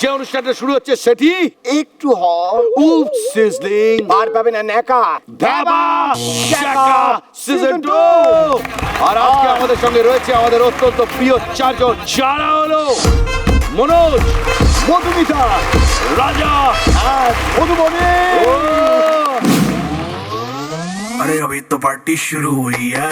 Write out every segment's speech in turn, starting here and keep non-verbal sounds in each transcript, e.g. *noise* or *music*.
যে অনুষ্ঠানটা শুরু হচ্ছে সেটি একটু হট উপ সিজলিং আর পাবে না নেকা ধাবা শাকা সিজন টু আর আজকে আমাদের সঙ্গে রয়েছে আমাদের অত্যন্ত প্রিয় চারজন যারা হলো মনোজ মধুমিতা রাজা আর মধুবনে ও, अरे अभी तो पार्टी शुरू हुई है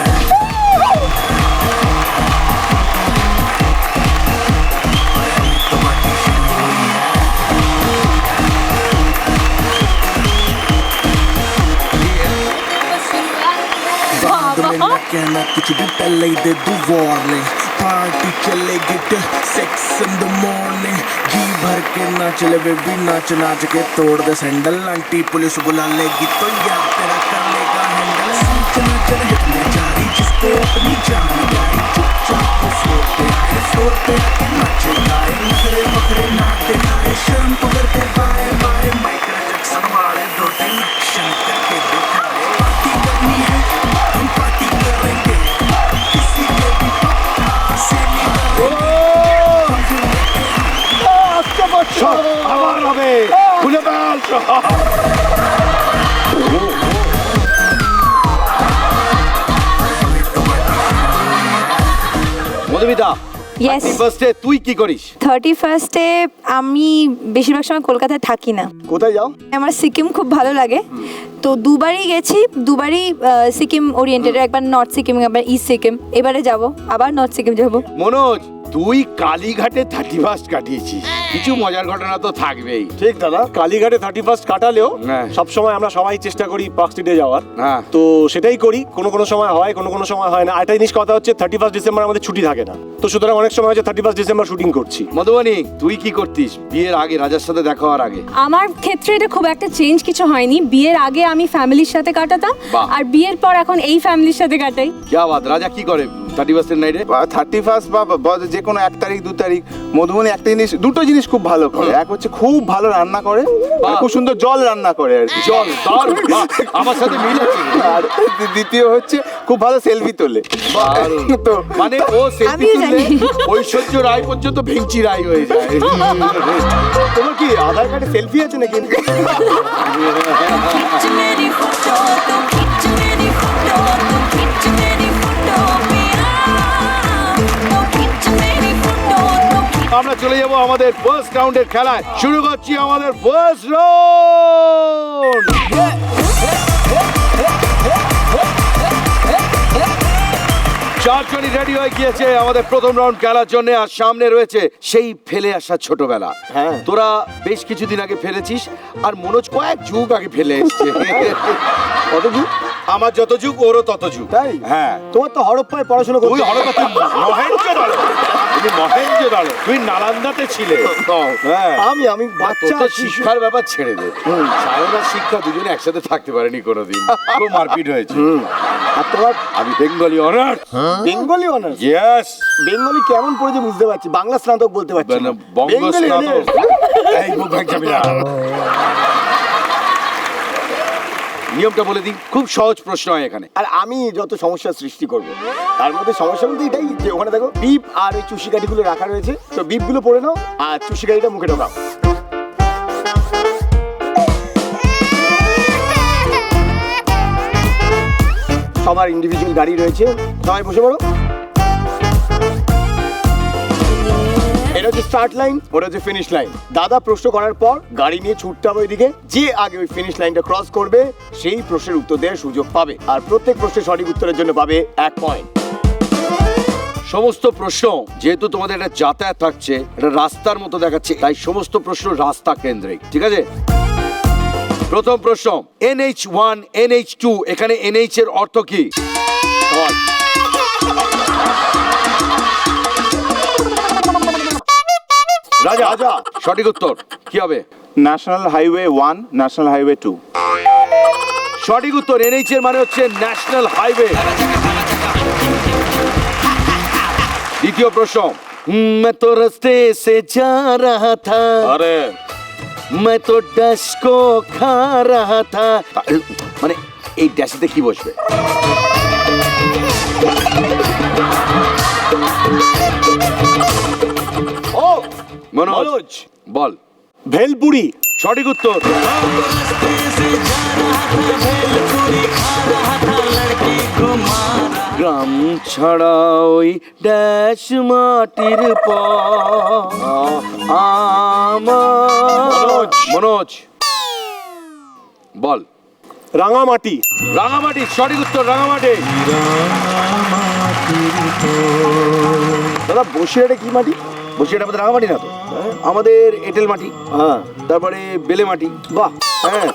कहना कुछ भी पहले ही दे दू वार्निंग पार्टी चले गिट सिक्स इन द मॉर्निंग जी भर के नाच ले बेबी नाच नाच के तोड़ दे सैंडल आंटी, पुलिस बुला लेगी तो यार तेरा कर लेगा हैंडल মধুমিতা Yes. ফার্স্টে তুই কি করিস? থার্টি ফার্স্টে আমি বেশিরভাগ সময় কলকাতায় থাকি না। কোথায় যাও? আমার সিকিম খুব ভালো লাগে। তো দুবারই গেছি দুবারই আহ, সিকিম ওরিয়েন্টেড একবার নর্থ সিকিম একবার ইস্ট সিকিম। এবারে যাব আবার নর্থ সিকিম যাব। মনোজ তুই কালীঘাটে থার্টি ফার্স্ট কাটিয়েছিস। কিছু মজার ঘটনা তো থাকবেই। ঠিক দাদা কালীঘাটে থার্টি ফার্স্ট কাটালেও হ্যাঁ। সবসময় আমরা সবাই চেষ্টা করি পার্ক স্ট্রিটে যাওয়ার। হ্যাঁ। তো সেটাই করি কোনো কোনো সময় হয় কোনো কোনো সময় হয় না। আরেকটা জিনিস কথা হচ্ছে থার্টি ফার্স্ট ডিসেম্বর আমাদের ছুটি থাকে না। তো সুতরাং অনেক সময় হচ্ছে থার্টি ফার্স্ট ডিসেম্বর শুটিং করছি। মধুবনী তুই কি করতিস? বিয়ের আগে রাজার সাথে দেখা হওয়ার আগে? আমার ক্ষেত্রে এটা খুব একটা চেঞ্জ কিছু হয়নি। বিয়ের আগে আমি ফ্যামিলির সাথে কাটাতাম বাহ। আর বিয়ের পর এখন এই ফ্যামিলির সাথে কাটাই। যা বাদ রাজা কি করে থার্টি ফার্স্টের নাইটে থার্টি ফার্স্ট বা বা- যে কোনো এক তারিখ দু তারিখ। মধুবনী একটা জিনিস দুটো জিনিস খুব ভালো করে। এক হচ্ছে খুব ভালো রান্না করে আর খুব সুন্দর জল রান্না করে আর কি। জল দারুণ, *laughs* বাহ, আমার সাথে মিল আছে। আর দ্বিতীয় হচ্ছে খুব ভালো সেলফি তোলে। তো মানে ও সেলফি আমিও তুললে জানি। ঐশ্বর্য রায় পর্যন্ত ভেঙচি রায় হয়ে যায়। তোমার কি আধার কার্ডে সেলফি আছে নাকি? আমরা চলে যাব আমাদের ফার্স্ট রাউন্ডের খেলায়। শুরু করছি আমাদের ফার্স্ট রাউন্ড চারজনই রেডি হয়ে গিয়েছে আমাদের প্রথম রাউন্ড খেলার জন্য আর সামনে রয়েছে সেই ফেলে আসা ছোটবেলা। হ্যাঁ। তোরা বেশ কিছুদিন আগে ফেলেছিস আর মনোজ কয়েক যুগ আগে ফেলে এসছে। *laughs* কত যুগ? আমার যত যুগ ওরও তত যুগ। তাই? হ্যাঁ। তোমার তো হরপ্পায় পড়াশোনা তুই করতে হরকা তুই মহেঞ্জোদারো তুমি মহেঞ্জোদারো তুই নালান্দাতে ছিলে। হ্যাঁ। আমি আমি বাচ্চা শিক্ষার ব্যাপার ছেড়ে দে। সায়ন আর শিক্ষা দুজনে একসাথে থাকতে পারেনি কোনোদিন। খুব মারপিট হয়েছে। আর তোমার আমি Bengali honour Bengali honours yes Bengali কেমন পড়েছে বুঝতে পারছি। বাংলা স্নাতক বলতে পারছি। না। বঙ্গ স্নাতক। এই মুখ ভাঙছাবি না। নিয়মটা বলে দিই, খুব সহজ প্রশ্ন হয় এখানে। আর আমি যত সমস্যার সৃষ্টি করব, তার মধ্যে সমস্যা বলতে এটাই যে ওখানে দেখো, বিপ আর ওই চুষি কাঠিগুলো রাখা রয়েছে। তো বিপগুলো পড়ে নাও আর চুষি কাঠিটা মুখে ঢোকাও। সবার ইন্ডিভিজুয়াল গাড়ি রয়েছে। সবাই বসে পড়ো। এটা হচ্ছে স্টার্ট লাইন ওটা হচ্ছে ফিনিশ লাইন দাদা প্রশ্ন করার পর গাড়ি নিয়ে ছুটতে হবে ওইদিকে, যে আগে ওই ফিনিশ লাইনটা ক্রস করবে, সেই প্রশ্নের উত্তর দেওয়ার সুযোগ পাবে। আর প্রত্যেক প্রশ্নের সঠিক উত্তরের জন্য পাবে এক পয়েন্ট সমস্ত প্রশ্ন, যেহেতু তোমাদের একটা যাতায়াত থাকছে এটা রাস্তার মতো দেখাচ্ছে, তাই সমস্ত প্রশ্ন রাস্তা কেন্দ্রিক, ঠিক আছে? প্রথম প্রশ্ন এনএইচ ওয়ান এনএইচ টু এখানে এনএইচ এর অর্থ কি? রাজা রাজা সঠিক উত্তর কি হবে national highway one national highway two সঠিক উত্তর এনএইচ এর মানে হচ্ছে ন্যাশনাল হাইওয়ে দ্বিতীয় প্রশ্ন "हम्म, मैं तो रास्ते से जा रहा था আরে मैं तो डैश को खा रहा था মানে এই ড্যাশেতে কি বসবে ও মনোজ মনোজ। বল। ভেলপুরি। সঠিক উত্তর। গ্রাম ছাড়া ওই ড্যাশ মাটির আমার মনোজ। বল। রাঙামাটি। রাঙামাটি সঠিক উত্তর রাঙামাটি। দাদা বসিরহাটে কি মাটি? বলছি এটা আমাদের রাঙামাটি না তো? আমাদের এঁটেল মাটি। হ্যাঁ। তারপরে বেলে মাটি। বাহ। হ্যাঁ।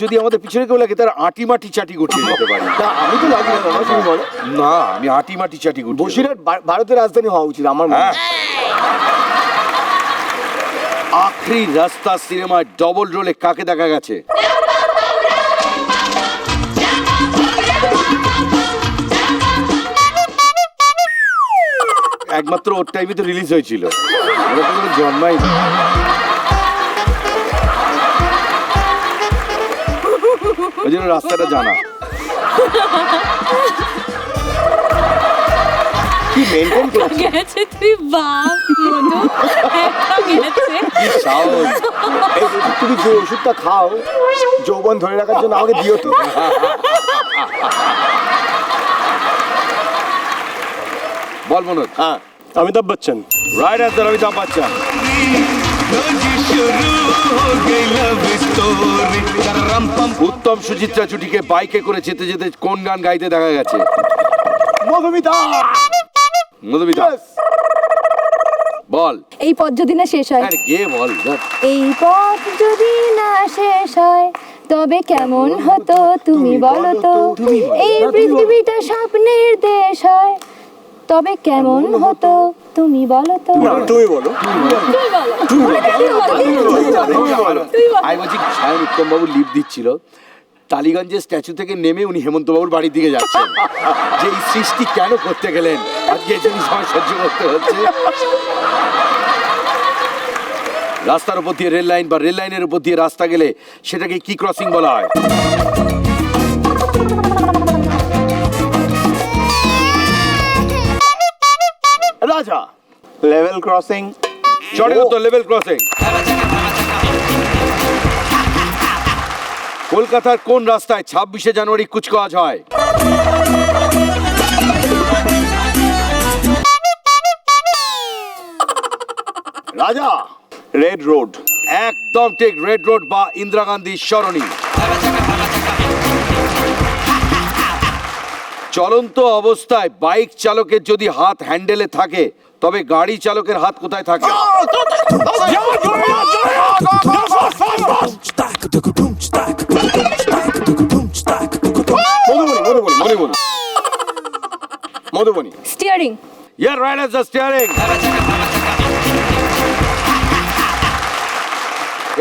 যদি আমাদের পিছনে কেউ লাগে তার আটি মাটি চাটি গুটিয়ে দিতে পারি। তা আমি তো লাগি না দাদা তুমি বলো। না আমি আটি মাটি চাটি গুটি বসিরহাট ভারতের রাজধানী হওয়া উচিত আমার মনে হ্যাঁ। আখরি রাস্তা সিনেমায় ডবল রোলে কাকে দেখা গেছে? একমাত্র ওর টাইমে তো রিলিজ হয়েছিল। জন্মাই ওই জন্য রাস্তাটা জানা। কি মেনটেন করে গেছে তুই বাপ মধু। একটা গেছে। কি সাহস। এই যে তুমি যে ওষুধটা খাও যৌবন ধরে রাখার জন্য আমাকে দিও তো। বল মনোজ। হ্যাঁ Amitabh Bachchan. Right answer Amitabh Bachchan. উত্তম সুচিত্রা জুটিকে বাইকে করে যেতে যেতে কোন গান গাইতে দেখা গেছে? মধুমিতা। মধুমিতা। বল। এই পথ যদি না শেষ হয়। আরে গে বল? ধর। এই পথ যদি না শেষ হয় তবে কেমন হতো তুমি বলো তো। এই পৃথিবীটা স্বপ্নের দেশ তবে কেমন হতো তুমি বলো তো? তুমি বলো। আমি বলছি সায়ন উত্তম বাবু লিপ দিচ্ছিল। টালিগঞ্জের স্ট্যাচু থেকে নেমে উনি হেমন্ত বাবুর বাড়ির দিকে যাচ্ছেন। *laughs* যে এই সৃষ্টি কেন করতে গেলেন? আজকে এই জিনিস আমার সহ্য করতে হচ্ছে। রাস্তার উপর দিয়ে রেল লাইন বা রেল লাইনের উপর দিয়ে রাস্তা গেলে সেটাকে কি ক্রসিং বলা হয়? রাজা লেভেল ক্রসিং সঠিক উত্তর লেভেল ক্রসিং কলকাতার কোন রাস্তায় ছাব্বিশে জানুয়ারি কুচকাওয়াজ হয়? রাজা রেড রোড একদম ঠিক রেড রোড বা ইন্দিরা গান্ধী সরণি। চলন্ত অবস্থায় বাইক চালকের যদি হাত হ্যান্ডেলে থাকে তবে গাড়ি চালকের হাত কোথায় থাকে? Madhubani steering yeah right as the steering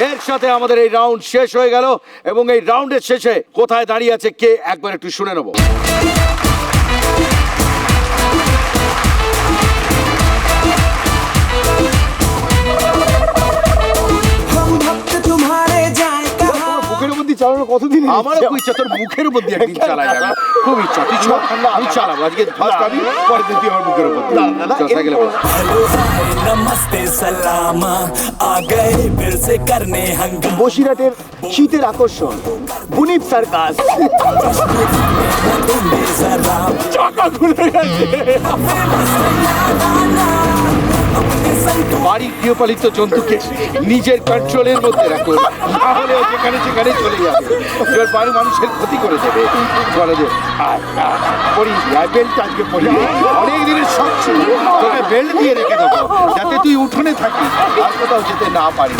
এর সাথে আমাদের এই রাউন্ড শেষ হয়ে গেল এবং এই রাউন্ডের শেষে কোথায় দাঁড়িয়ে আছে কে একবার একটু শুনে নেব। আমারও খুব ইচ্ছা তোর মুখের উপর দিয়ে একদিন চালা যাবে খুব ইচ্ছা তুই চল আমি চালাবো আজকে ফার্স্ট আমি পরে দিন তুই আমার মুখের উপর সাইকেলে নমস্তে সালামা আ গয়ে ফির সে করনে হাঙ্গা বসিরহাটের শীতের আকর্ষণ বুনিপ সার্কাস। চাকা খুলে গেছে। বাড়ির গৃহপালিত জন্তুকে নিজের কন্ট্রোলের মধ্যে রাখুন। তাহলে যেখানে সেখানে চলে যাবে। এবার বাড়ির মানুষের ক্ষতি করে দেবে। বলে যে পরি আয়, বেল্ট আজকে পরি অনেক দিনের শখ ছিল। তোকে বেল্ট দিয়ে রেখে দেবো। যাতে তুই উঠোনে থাকিস আর কোথাও যেতে না পারিস